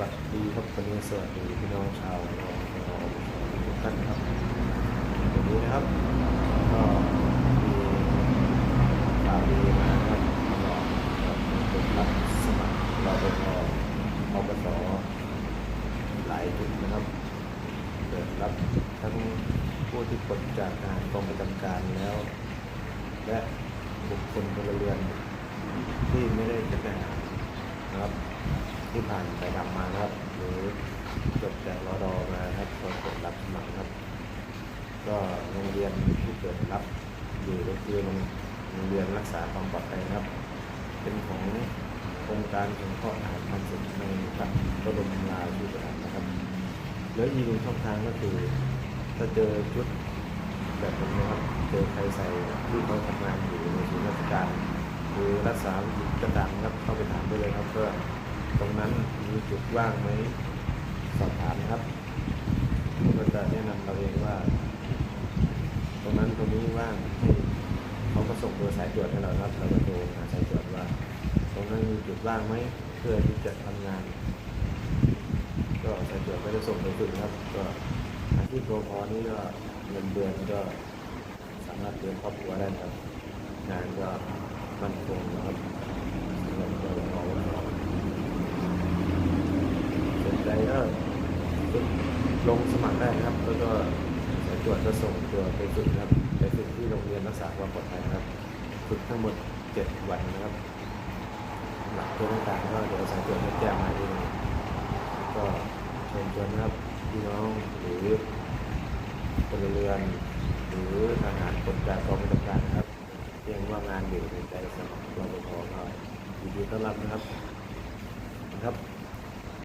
วัสดีครับวันนี้สวัสดีพี่น้องชาวเราทุกท่านครับวันนี้นะครับก็มีข่าวดีมานะครับก็เปิดรับสมัครรปภอบตหลายจุดนะครับเปิดรับทั้งผู้ที่ปลดจากงานกองประจำการแล้ว และบุคคลพลเรือนที่ไม่ได้เป็นทหารนะครับ ที่ ผ่านไปทำมาครับ หรือจบจากรอดอมาครับก็เปิดรับสมัครครับ ก็โรงเรียนที่เปิดรับอยู่ก็คือโรงเรียนรักษาความปลอดภัยครับ เป็นของโครงการสงเคราะห์อาหารความสุขในพระบรมราชูปถัมภ์นะครับ แล้วอีกหนึ่งช่องทางก็คือถ้าเจอชุดแบบผมนะครับ เจอใครใส่ที่เขาทำงานอยู่ในศูนย์ราชการหรือรักษาวิกต่างๆนะครับเข้าไปถามได้เลยครับว่า ตรงนั้นมีจุดว่างไหมสอบถามนครับก็จะแนะนำเราเองว่า ตรงนั้นตรงนี้ว่างให้เขาก็ส่งตัวสายตรวจให้เราครับเราก็โทรหาสายตรวจว่า ตรงนั้นมีจุดว่างไหมเพื่อที่จะทำงาน ก็สายตรวจก็จะส่งไปฝึกครับ ก็อาชีพโปรพอนี้ก็เงินเดือนก็สามารถเลี้ยงครอบครัวได้ครับงานก็มั่นคงนะครับสำหรับตัวเราส นใจก็ลงสมัครได้นะครับ แล้วก็สายตรวจก็ส่งตัวไปฝึกครับไปฝึกที่โรงเรียนรักษาความปลอดภัยครับฝึกทั้งหมดเจ็ดวันนะครับหลักตัวต่างๆก็เดี๋ยวสายตรวจจะแจ้งมาเองก็เชิญชวนนะครับพี่น้องหรือพลเรือนหรือทหารคนจากกองบัญชาการครับเรียงว่างานอยู่ในใจสมัครรปภก็ยินดีต้อนรับนะครับครับ